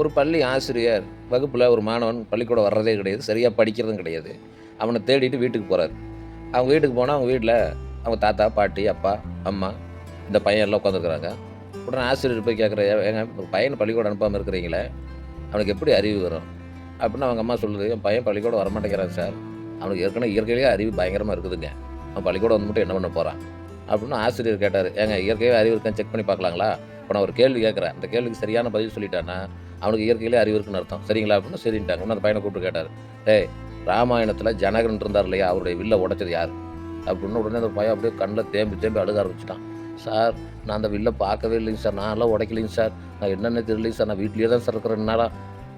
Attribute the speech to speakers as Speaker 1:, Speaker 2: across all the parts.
Speaker 1: ஒரு பள்ளி ஆசிரியர் வகுப்பில் ஒரு மாணவன் பள்ளிக்கூடம் வர்றதே கிடையாது சரியாக படிக்கிறதும் கிடையாது அவனை தேடிட்டு வீட்டுக்கு போகிறார் அவங்க வீட்டுக்கு போனால் அவங்க வீட்டில் அவங்க தாத்தா பாட்டி அப்பா அம்மா இந்த பையன் எல்லாம் உட்காந்துருக்குறாங்க உடனே ஆசிரியர் போய் கேட்குற ஏங்க ஒரு பையனை பள்ளிக்கூடம் அனுப்பாமல் இருக்கிறீங்களே அவனுக்கு எப்படி அறிவு வரும் அப்படின்னு அவங்க அம்மா சொல்லுது என் பையன் பள்ளிக்கூடம் வரமாட்டேங்கிறான் சார் அவனுக்கு ஏற்கனவே இயற்கையிலேயே அறிவு பயங்கரமாக இருக்குதுங்க அவன் பள்ளிக்கூடம் வந்து மட்டும் என்ன பண்ண போகிறான் அப்படின்னு ஆசிரியர் கேட்டார் ஏங்க இயற்கையாக அறிவு இருக்கான்னு செக் பண்ணி பார்க்கலாங்களா இப்போ நான் ஒரு கேள்வி கேட்குறேன் அந்த கேள்விக்கு சரியான பதில் சொல்லிட்டான்னா அவனுக்கு இயற்கையிலே அறிவு இருக்குன்னு அர்த்தம் சரிங்களா அப்படின்னு சரின்ட்டாங்க ஒன்று அந்த பையனை கூப்பிட்டு கேட்டார் டே ராமாயணத்தில் ஜனகன் இருந்தார் இல்லையா அவருடைய வில்ல உடைச்சது யார் அப்படின்னு உடனே அந்த பையன் அப்படியே கண்ணில் தேம்பி தேம்பி அழுக ஆரம்பிச்சிட்டான் சார் நான் அந்த வில்ல பார்க்கவே இல்லைங்க சார் நான் எல்லாம் உடைக்கலைங்க சார் நான் என்னென்ன தெரியலைங்க சார் நான் வீட்லேயே தான் சார் இருக்கிறேன்னாடா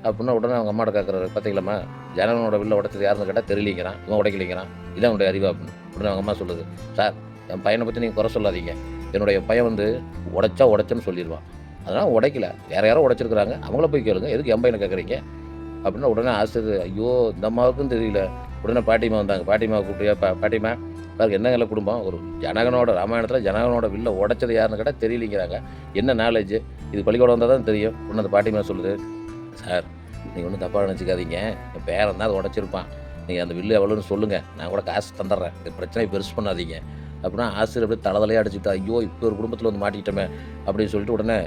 Speaker 1: அப்படின்னா உடனே அவங்க அம்மாட்ட கேட்குறாரு பார்த்தீங்களா ஜனகனோட வில்ல உடைச்சது யாருன்னு கேட்டால் தெரியலிங்கிறான் இவன் உடைக்கலிங்கிறான் இதான் உடைய அறிவு அப்படின்னு உடனே அவங்க அம்மா சொல்லுது சார் என் பையனை பற்றி நீங்கள் குறை சொல்லாதீங்க என்னுடைய பையன் வந்து உடைச்சா உடைச்சேன்னு சொல்லிடுவான் அதெல்லாம் உடைக்கல வேறு யாரோ உடைச்சிருக்கிறாங்க அவங்கள போய் கேளுங்க எதுக்கு எம்பையனை கேட்குறீங்க அப்படின்னா உடனே ஆசிரியர் ஐயோ இந்த அம்மாவுக்கும் தெரியல உடனே பாட்டிமா வந்தாங்க பாட்டிமா கூப்பிட்டு பா பாட்டிமா பாருங்க என்னங்கள குடும்பம் ஒரு ஜனகனோட ராமாயணத்தில் ஜனகனோட வில்ல உடைச்சது யாருன்னு கேட்டால் தெரியலிங்கிறாங்க என்ன நாலேஜ் இது பள்ளிக்கூடம் வந்தால் தான் தெரியும் உடனே அந்த பாட்டிமா சொல்லுது சார் நீங்கள் ஒன்றும் தப்பாக நினச்சிக்காதீங்க என் பேரன் தான் அதை உடச்சிருப்பான் நீங்கள் அந்த வில்லு எவ்வளோன்னு சொல்லுங்கள் நான் கூட காசு தந்துடுறேன் இந்த பிரச்சனையை பெருசு பண்ணாதீங்க அப்படின்னா ஆசிரியர் அப்படியே தலை தலையாக அடிச்சுக்கிட்டா ஐயோ இப்போ ஒரு குடும்பத்தில் வந்து மாட்டிக்கிட்டோமே அப்படின்னு சொல்லிட்டு உடனே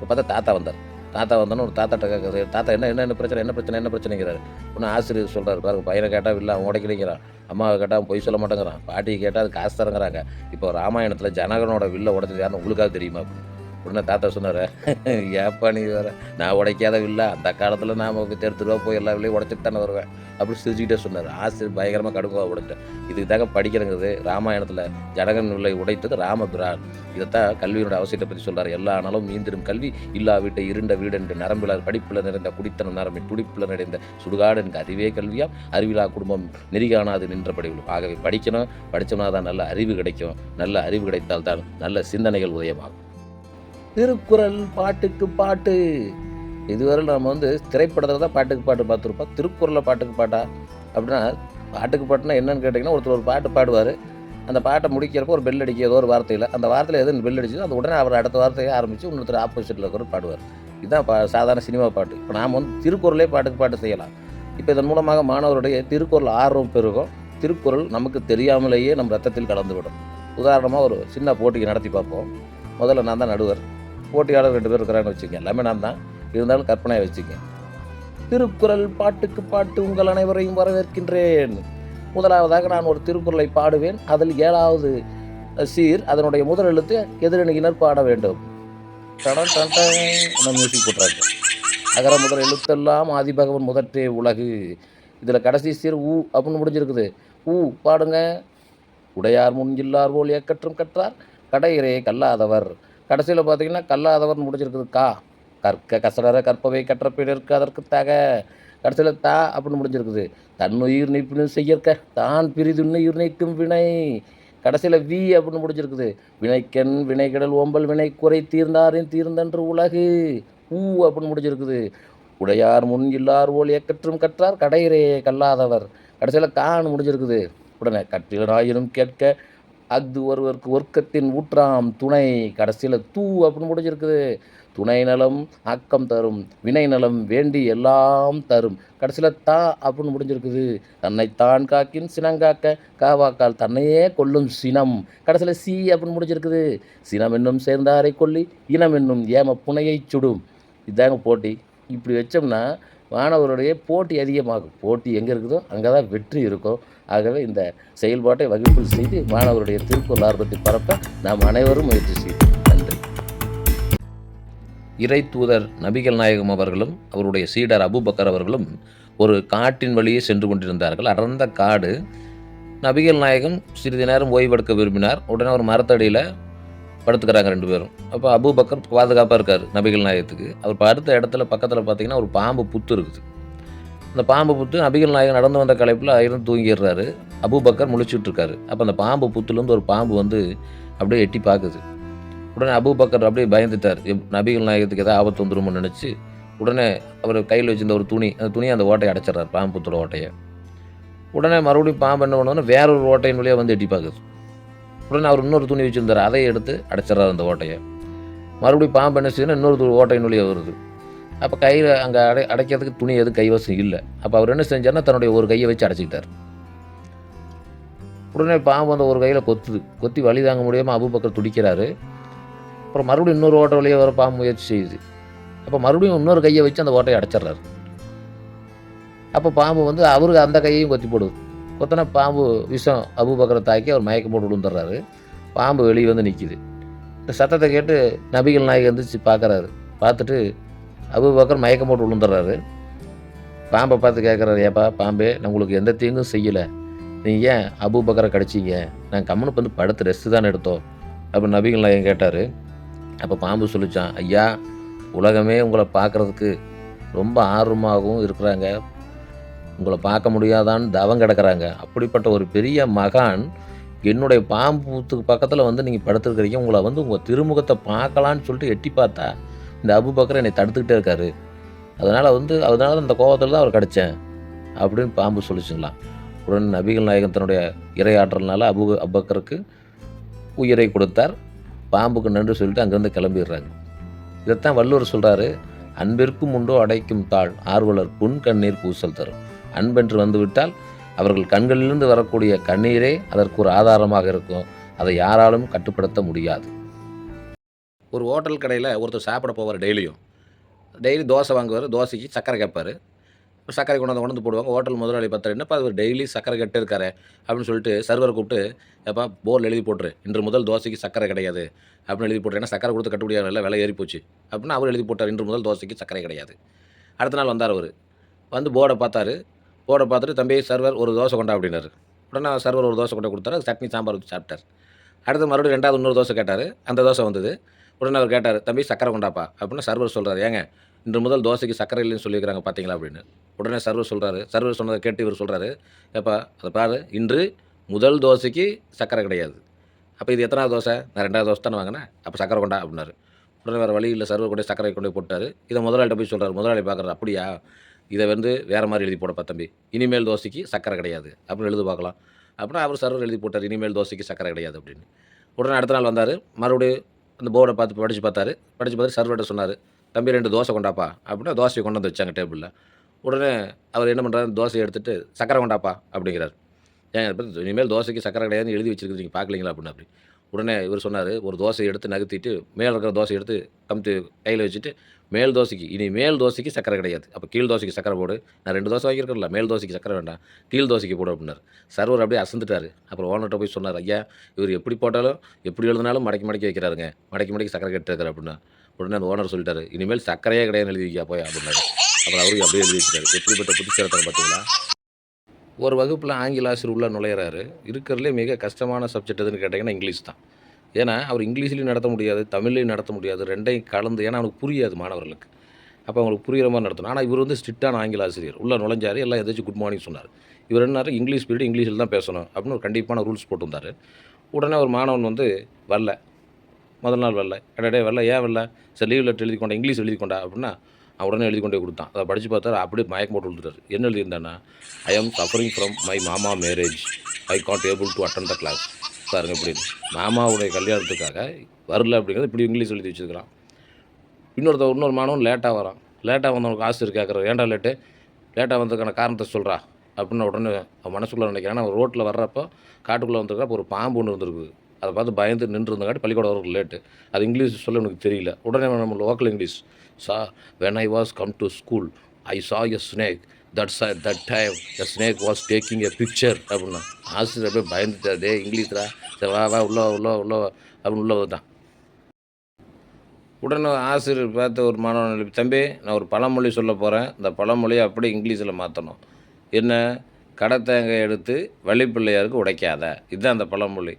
Speaker 1: இப்போ பார்த்தா தாத்தா வந்தார் தாத்தா வந்தோன்னு ஒரு தாத்தா கேட்குறது தாத்தா என்ன என்ன பிரச்சனை என்ன பிரச்சனை என்ன பிரச்சனைங்கிறாரு ஒன்று ஆசிரியர் சொல்கிறார் பாருங்க பையனை கேட்டால் இல்லை அவன் உடைக்கலைங்கிறான் அம்மாவை கேட்டால் பொய் சொல்ல மாட்டேங்கிறான் பாட்டியை கேட்டால் அது காசு தரங்கிறாங்க இப்போ ராமாயணத்தில் ஜனகனோட வில்ல உடச்சது யாருன்னு உங்களுக்காக தெரியுமா உடனே தாத்தா சொன்னார் ஏப்பா நீ வேறு நான் உடைக்காத இல்லை அந்த காலத்தில் நான் தெரு ரூபா போய் எல்லா வேலையும் உடச்சிட்டு தானே வருவேன் அப்படி சிரிச்சுக்கிட்டே சொன்னார் ஆசிரியர் பயங்கரமாக கடுங்கோவா உடைச்சிட்டேன் இதுக்கு தாங்க படிக்கிறங்கிறது ராமாயணத்தில் ஜடகன் உள்ள உடைத்தது ராமபிரான் இதைத்தான் கல்வியினுடைய அவசியத்தை பற்றி சொல்கிறார் எல்லா நாளும் நீந்திரும் கல்வி இல்லா வீட்டை இருண்ட வீடு என்று நரம்பிலார் படிப்பில் நிறைந்த குடித்தனம் நரம்பி துடிப்பில் நிறைந்த சுடுகாடு எனக்கு அறிவே கல்வியாம் அறிவிலா குடும்பம் நெறிகாணாது நின்றபடி ஆகவே படிக்கணும் படித்தோம்னா தான் நல்ல அறிவு கிடைக்கும் நல்ல அறிவு கிடைத்தால் தான் நல்ல சிந்தனைகள் உதயமாகும் திருக்குறள் பாட்டுக்கு பாட்டு இதுவரை நம்ம வந்து திரைப்படத்தில் தான் பாட்டுக்கு பாட்டு பார்த்துருப்போம் திருக்குறளில் பாட்டுக்கு பாட்டா அப்படின்னா பாட்டுக்கு பாட்டுனா என்னென்னு கேட்டிங்கன்னா ஒருத்தர் ஒரு பாட்டு பாடுவார் அந்த பாட்டை முடிக்கிறப்போ ஒரு பெல் அடிக்க ஏதோ ஒரு வார்த்தையில் அந்த வார்த்தையில் எதுன்னு பெல் அடிச்சதோ அது உடனே அவர் அடுத்த வார்த்தையை ஆரம்பித்து இன்னொருத்தர் ஆப்போசிட்டில் இருக்கிற பாடுவார் இதுதான் பா சாதாரண சினிமா பாட்டு இப்போ நாம் வந்து திருக்குறளே பாட்டுக்கு பாட்டு செய்யலாம் இப்போ இதன் மூலமாக மாணவருடைய திருக்குறள் ஆர்வம் பெருகும் திருக்குறள் நமக்கு தெரியாமலேயே நம் ரத்தத்தில் கலந்துவிடும் உதாரணமாக ஒரு சின்ன போட்டியை நடத்தி பார்ப்போம் முதல்ல நான் தான் நடுவர் போட்டியாளர் ரெண்டு பேர் இருக்கிறான்னு வச்சுக்கேன் எல்லாமே நான் தான் இருந்தாலும் கற்பனையாக வச்சுக்கேன் திருக்குறள் பாட்டுக்கு பாட்டு உங்கள் அனைவரையும் வரவேற்கின்றேன் முதலாவதாக நான் ஒரு திருக்குறளை பாடுவேன் அதில் ஏழாவது சீர் அதனுடைய முதல் எழுத்து எதிரணியினர் பாட வேண்டும் போட்டுறாங்க அகர முதல் எழுத்தெல்லாம் ஆதிபகவன் முதற்றே உலகு இதில் கடைசி சீர் ஊ அப்படின்னு முடிஞ்சிருக்குது ஊ பாடுங்க உடையார் முன் இல்லார் போல் ஏக்கற்றும் கற்றார் கடையிறே கல்லாதவர் கடைசியில் பார்த்திங்கன்னா கல்லாதவர் முடிஞ்சிருக்குதுக்கா கற்க கசடர கற்பவை கற்ற பிறருக்கு அதற்கு தக கடைசியில் தா அப்படின்னு முடிஞ்சிருக்குது தன்னுயிர் நீப்பினும் செய்யற்க தான் உயிர் நீக்கும் வினை கடைசியில் வி அப்படின்னு முடிஞ்சிருக்குது வினைக்கண் வினைகடல் ஓம்பல் வினை குறை தீர்ந்தாரின் தீர்ந்தன்று உலகு ஊ அப்படின்னு முடிஞ்சிருக்குது உடையார் முன் இல்லார் ஓல் கற்றும் கற்றார் கடையிறே கல்லாதவர் கடைசியில் கான்னு முடிஞ்சிருக்குது உடனே கற்றிலனாயினும் கேட்க அது ஒருவருக்கு ஒர்க்கத்தின் ஊற்றாம் துணை கடைசியில் தூ அப்படின்னு முடிஞ்சிருக்குது துணை நலம் அக்கம் தரும் வினை நலம் வேண்டி எல்லாம் தரும் கடைசியில் தா அப்படின்னு முடிஞ்சிருக்குது தன்னைத்தான் காக்கின் சினங்காக்க காவாக்கால் தன்னையே கொல்லும் சினம் கடைசியில் சி அப்படின்னு முடிஞ்சிருக்குது சினம் என்னும் சேர்ந்தாரை கொல்லி இனம் என்னும் ஏம புனையை சுடும் இதாங்க போட்டி இப்படி வச்சோம்னா மாணவருடைய போட்டி அதிகமாகும் போட்டி எங்கே இருக்குதோ அங்கே தான் வெற்றி இருக்கும் ஆகவே இந்த செயல்பாட்டை வகுப்பில் செய்து மாணவருடைய திருக்குள் ஆர்வத்தை பரப்ப நாம் அனைவரும் முயற்சி செய்வோம் நன்றி இறை தூதர் நபிகள் நாயகம் அவர்களும் அவருடைய சீடர் அபுபக்கர் அவர்களும் ஒரு காட்டின் வழியே சென்று கொண்டிருந்தார்கள் அடர்ந்த காடு நபிகள் நாயகம் சிறிது நேரம் ஓய்வெடுக்க விரும்பினார் உடனே ஒரு மரத்தடியில் படுத்துக்கிறாங்க ரெண்டு பேரும் அப்போ அபுபக்கர் பக்கர் பாதுகாப்பாக இருக்கார் நபிகள் நாயகத்துக்கு அவர் அடுத்த இடத்துல பக்கத்தில் பார்த்தீங்கன்னா ஒரு பாம்பு புத்து இருக்குது அந்த பாம்பு புத்து அபிகல் நாயகம் நடந்து வந்த கலைப்பில் ஆயிரம் தூங்கிடுறாரு பக்கர் முழிச்சுட்ருக்காரு அப்போ அந்த பாம்பு புத்துலேருந்து ஒரு பாம்பு வந்து அப்படியே எட்டி பார்க்குது உடனே பக்கர் அப்படியே பயந்துட்டார் நபிகள் நாயகத்துக்கு எதாவது ஆபத்து வந்துடும்னு நினச்சி உடனே அவர் கையில் வச்சிருந்த ஒரு துணி அந்த துணியை அந்த ஓட்டையை அடைச்சிட்றாரு பாம்பு புத்தோட ஓட்டையை உடனே மறுபடியும் பாம்பு என்ன பண்ணோன்னா வேற ஒரு ஓட்டையின் வழியாக வந்து எட்டி பார்க்குது உடனே அவர் இன்னொரு துணி வச்சுருந்தார் அதை எடுத்து அடைச்சிட்றாரு அந்த ஓட்டையை மறுபடியும் பாம்பு என்ன செய்யணும் இன்னொரு ஓட்டையின் வழியாக வருது அப்போ கையில் அங்கே அடை அடைக்கிறதுக்கு துணி எதுவும் கைவசம் இல்லை அப்போ அவர் என்ன செஞ்சார்னா தன்னுடைய ஒரு கையை வச்சு அடைச்சிக்கிட்டார் உடனே பாம்பு அந்த ஒரு கையில் கொத்துது கொத்தி வழி தாங்க முடியாமல் அபு பக்கம் துடிக்கிறாரு அப்புறம் மறுபடியும் இன்னொரு ஓட்டை வழியே வர பாம்பு முயற்சி செய்யுது அப்போ மறுபடியும் இன்னொரு கையை வச்சு அந்த ஓட்டையை அடைச்சிட்றாரு அப்போ பாம்பு வந்து அவருக்கு அந்த கையையும் கொத்தி போடுது கொத்தனா பாம்பு விஷம் அபு பக்கரை தாக்கி அவர் மயக்கம் போட்டு விழுந்துடுறாரு பாம்பு வெளியே வந்து நிற்கிது இந்த சத்தத்தை கேட்டு நபிகள் நாயகி வந்துச்சு பார்க்குறாரு பார்த்துட்டு அபுபக்கர் மயக்கம் போட்டு விழுந்துடுறாரு பாம்பை பார்த்து கேட்குறாரு ஏப்பா பாம்பே நான் உங்களுக்கு எந்த தீங்கும் செய்யலை நீங்கள் ஏன் அபுபக்கரை கடிச்சிங்க நான் கம்மனுக்கு வந்து படுத்து ரெஸ்ட்டு தானே எடுத்தோம் அப்போ நபிகள் நாயகம் கேட்டார் அப்போ பாம்பு சொல்லித்தான் ஐயா உலகமே உங்களை பார்க்குறதுக்கு ரொம்ப ஆர்வமாகவும் இருக்கிறாங்க உங்களை பார்க்க முடியாதான்னு தவம் கிடக்கிறாங்க அப்படிப்பட்ட ஒரு பெரிய மகான் என்னுடைய பாம்பு பக்கத்தில் வந்து நீங்கள் படுத்துருக்கிறீங்க உங்களை வந்து உங்கள் திருமுகத்தை பார்க்கலான்னு சொல்லிட்டு எட்டி பார்த்தா இந்த அபு என்னை தடுத்துக்கிட்டே இருக்காரு அதனால் வந்து அதனால அந்த கோபத்தில் தான் அவர் கிடச்சேன் அப்படின்னு பாம்பு சொல்லிச்சுங்களாம் உடன் நபிகள் நாயகன் தன்னுடைய இரையாற்றல்னால அபு அபக்கருக்கு உயிரை கொடுத்தார் பாம்புக்கு நன்றி சொல்லிட்டு அங்கேருந்து கிளம்பிடுறாங்க இதைத்தான் வள்ளுவர் சொல்கிறாரு அன்பிற்கும் உண்டோ அடைக்கும் தாள் ஆர்வலர் புன் கண்ணீர் பூசல் தரும் அன்பென்று வந்துவிட்டால் அவர்கள் கண்களிலிருந்து வரக்கூடிய கண்ணீரே அதற்கு ஒரு ஆதாரமாக இருக்கும் அதை யாராலும் கட்டுப்படுத்த முடியாது ஒரு ஹோட்டல் கடையில் ஒருத்தர் சாப்பிட போவார் டெய்லியும் டெய்லி தோசை வாங்குவார் தோசைக்கு சக்கரை கேட்பார் சக்கரை கொண்டு வந்து கொண்டு போடுவாங்க ஹோட்டல் முதலாளி பத்திரம் என்னப்பா அவர் டெய்லி சக்கரை கட்டு இருக்காரு அப்படின்னு சொல்லிட்டு சர்வரை கூப்பிட்டு எப்பா போர்டில் எழுதி போட்டுரு இன்று முதல் தோசைக்கு சக்கரை கிடையாது அப்படின்னு எழுதி போட்டுரு ஏன்னா சக்கரை கொடுத்து கட்ட முடியாது விலை ஏறி போச்சு அப்படின்னு அவர் எழுதி போட்டார் இன்று முதல் தோசைக்கு சக்கரை கிடையாது அடுத்த நாள் வந்தார் அவர் வந்து போர்டை பார்த்தாரு போர்டை பார்த்துட்டு தம்பி சர்வர் ஒரு தோசை கொண்டா அப்படின்னாரு உடனே சர்வர் ஒரு தோசை கொண்டா கொடுத்தாரு சட்னி சாம்பார் வச்சு சாப்பிட்டார் அடுத்து மறுபடியும் ரெண்டாவது இன்னொரு தோசை கேட்டார் அந்த தோசை வந்தது உடனே அவர் கேட்டார் தம்பி சக்கரை கொண்டாப்பா அப்படின்னு சர்வர் சொல்கிறார் ஏங்க இன்று முதல் தோசைக்கு சக்கரை இல்லைன்னு சொல்லியிருக்கிறாங்க பார்த்தீங்களா அப்படின்னு உடனே சர்வர் சொல்கிறாரு சர்வர் சொன்னதை கேட்டு இவர் சொல்கிறாரு ஏப்பா அதை பாரு இன்று முதல் தோசைக்கு சக்கரை கிடையாது அப்போ இது எத்தனாவது தோசை நான் ரெண்டாவது தோசை தானே வாங்கினேன் அப்போ சக்கரை கொண்டா அப்படின்னாரு உடனே வேறு வழி இல்லை சர்வர் கூட சக்கரை கொண்டு போட்டார் இதை முதலாளி போய் சொல்கிறார் முதலாளி பார்க்குறாரு அப்படியா இதை வந்து வேறு மாதிரி எழுதி போடப்பா தம்பி இனிமேல் தோசைக்கு சக்கரை கிடையாது அப்படின்னு எழுதி பார்க்கலாம் அப்படின்னா அவர் சர்வர் எழுதி போட்டார் இனிமேல் தோசைக்கு சக்கரை கிடையாது அப்படின்னு உடனே அடுத்த நாள் வந்தார் மறுபடியும் அந்த போர்டை பார்த்து படித்து பார்த்தாரு படித்து பார்த்துட்டு சர்வர்கிட்ட சொன்னார் தம்பி ரெண்டு தோசை கொண்டாப்பா அப்படின்னா தோசையை கொண்டு வந்து வச்சாங்க டேபிளில் உடனே அவர் என்ன பண்ணுறாரு தோசையை எடுத்துகிட்டு சக்கரை கொண்டாப்பா அப்படிங்கிறார் ஏங்க இனிமேல் தோசைக்கு சக்கரை கிடையாதுன்னு எழுதி வச்சிருக்கிறது நீங்கள் பார்க்கலீங்களா அப்படின்னு அப்படி உடனே இவர் சொன்னார் ஒரு தோசையை எடுத்து நகர்த்திட்டு மேலே இருக்கிற தோசையை எடுத்து கமுத்து கையில் வச்சுட்டு மேல் தோசைக்கு இனி மேல் தோசைக்கு சக்கரை கிடையாது அப்போ கீழ் தோசைக்கு சக்கரை போடு நான் ரெண்டு தோசை வாங்கியிருக்கல மேல் தோசைக்கு சக்கரை வேண்டாம் கீழ் தோசைக்கு போடு அப்படின்னார் சர்வர் அப்படியே அசந்துட்டார் அப்புறம் ஓனர்கிட்ட போய் சொன்னார் ஐயா இவர் எப்படி போட்டாலும் எப்படி எழுதினாலும் மடக்கி மடக்கி வைக்கிறாருங்க மடக்கி மடக்கி சக்கரை கட்டுறாரு அப்படின்னா உடனே அந்த ஓனர் சொல்லிட்டாரு இனிமேல் சக்கரையே கிடையாது எழுதி போய் அப்படின்னாரு அப்புறம் அவருக்கு அப்படியே எழுதி வச்சுட்டாரு எப்படிப்பட்ட புதுச்சேரத்தை பார்த்தீங்களா ஒரு வகுப்பில் ஆங்கில ஆசிரியர் உள்ளே நுழையிறாரு இருக்கிறதுலே மிக கஷ்டமான சப்ஜெக்ட் எதுன்னு கேட்டிங்கன்னா இங்கிலீஷ் தான் ஏன்னா அவர் இங்கிலீஷ்லேயும் நடத்த முடியாது தமிழ்லையும் நடத்த முடியாது ரெண்டையும் கலந்து ஏன்னா அவனுக்கு புரியாது மாணவர்களுக்கு அப்போ அவங்களுக்கு புரிகிற மாதிரி நடத்தணும் ஆனால் இவர் வந்து ஸ்ட்ரிக்டான ஆங்கில ஆசிரியர் உள்ளே நுழைஞ்சார் எல்லாம் எதாச்சும் குட் மார்னிங் சொன்னார் இவர் என்னாரு இங்கிலீஷ் பீரியட் இங்கிலீஷில் தான் பேசணும் அப்படின்னு ஒரு கண்டிப்பான ரூல்ஸ் போட்டிருந்தார் உடனே ஒரு மாணவன் வந்து வரல முதல் நாள் வரல கடடே வரல ஏன் வரல சார் லீவ் லெட்டர் எழுதி கொண்டா இங்கிலீஷ் எழுதி கொண்டா அப்படின்னா உடனே எழுதி கொண்டே கொடுத்தான் அதை படித்து பார்த்தா அப்படியே மயக்கம் போட்டு விழுந்துட்டார் என்ன எழுதியிருந்தானா I am suffering from my mama marriage I got able to attend the class பாருங்கள் இப்படி மாமாவுடைய கல்யாணத்துக்காக வரல அப்படிங்கிறது இப்படி இங்கிலீஷ் எழுதி வச்சுருக்கிறான் இன்னொருத்த இன்னொரு மாணவன் லேட்டாக வரான் லேட்டாக வந்தவனுக்கு இருக்கு கேட்குற ஏன்டா லேட்டு லேட்டாக வந்ததுக்கான காரணத்தை சொல்கிறா அப்படின்னு உடனே அவன் மனசுக்குள்ளே நினைக்கிறான் அவன் ரோட்டில் வர்றப்போ காட்டுக்குள்ளே வந்துருக்கிறப்ப ஒரு பாம்பு ஒன்று இருந்திருக்கு அதை பார்த்து பயந்து நின்று பள்ளிக்கூடம் வரக்கு லேட்டு அது இங்கிலீஷ் சொல்ல எனக்கு தெரியல உடனே நம்ம local English saw when I was come to school I saw a snake that that time the snake was taking a picture அப்படின்னா ஆசிரியர் அப்படியே பயந்துட்டார் டே இங்கிலீஷ்ரா சரி வா வா உள்ளே உள்ளே உள்ளே அப்படின்னு உள்ளே தான் உடனே ஆசிரியர் பார்த்து ஒரு மாணவன் தம்பி நான் ஒரு பழமொழி சொல்ல போகிறேன் இந்த பழமொழியை அப்படியே இங்கிலீஷில் மாற்றணும் என்ன கடை தேங்காய் எடுத்து வள்ளிப்பிள்ளையாருக்கு உடைக்காத இதுதான் அந்த பழமொழி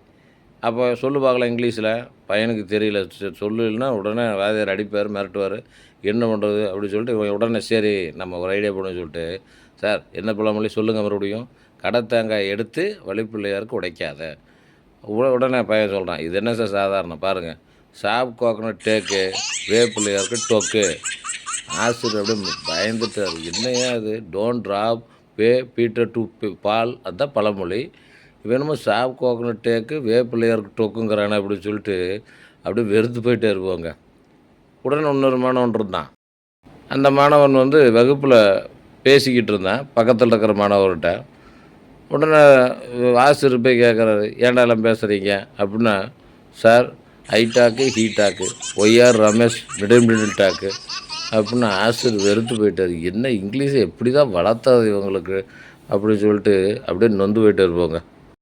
Speaker 1: அப்போ சொல்லு பார்க்கலாம் இங்கிலீஷில் பையனுக்கு தெரியல சொல்லுன்னா உடனே வேதையார் அடிப்பார் மிரட்டுவார் என்ன பண்ணுறது அப்படின்னு சொல்லிட்டு இவன் உடனே சரி நம்ம ஒரு ஐடியா பண்ணு சொல்லிட்டு சார் என்ன பழமொழி சொல்லுங்கள் மறுபடியும் கடை தேங்காய் எடுத்து வழிப்பிள்ளையாருக்கு உடைக்காத உடனே பையன் சொல்கிறான் இது என்ன சார் சாதாரணம் பாருங்கள் சாப் கோக்கனட் டேக்கு வேப்பிள்ளையாருக்கு டொக்கு ஆசிரியர் அப்படி பயந்துட்டார் என்னையா அது don't drop pay Peter to Paul அதுதான் பழமொழி வேணுமோ சாப் கோகனட் டேக்கு வேப்பிள்ளையார் டொக்குங்கிறானே அப்படின்னு சொல்லிட்டு அப்படியே வெறுத்து போயிட்டே இருப்பாங்க உடனே இன்னொரு மாணவன் இருந்தான் அந்த மாணவன் வந்து வகுப்பில் பேசிக்கிட்டு இருந்தான் பக்கத்தில் இருக்கிற மாணவர்கிட்ட உடனே ஆசிரியர் போய் கேட்குறாரு ஏன்டா எல்லாம் பேசுகிறீங்க அப்படின்னா sir high talk he talk why are Ramesh middle middle talk அப்படின்னு ஆசிரியர் வெறுத்து போயிட்டார் என்ன இங்கிலீஷை எப்படி தான் வளர்த்தாது இவங்களுக்கு அப்படின்னு சொல்லிட்டு அப்படியே நொந்து போயிட்டு இருப்போங்க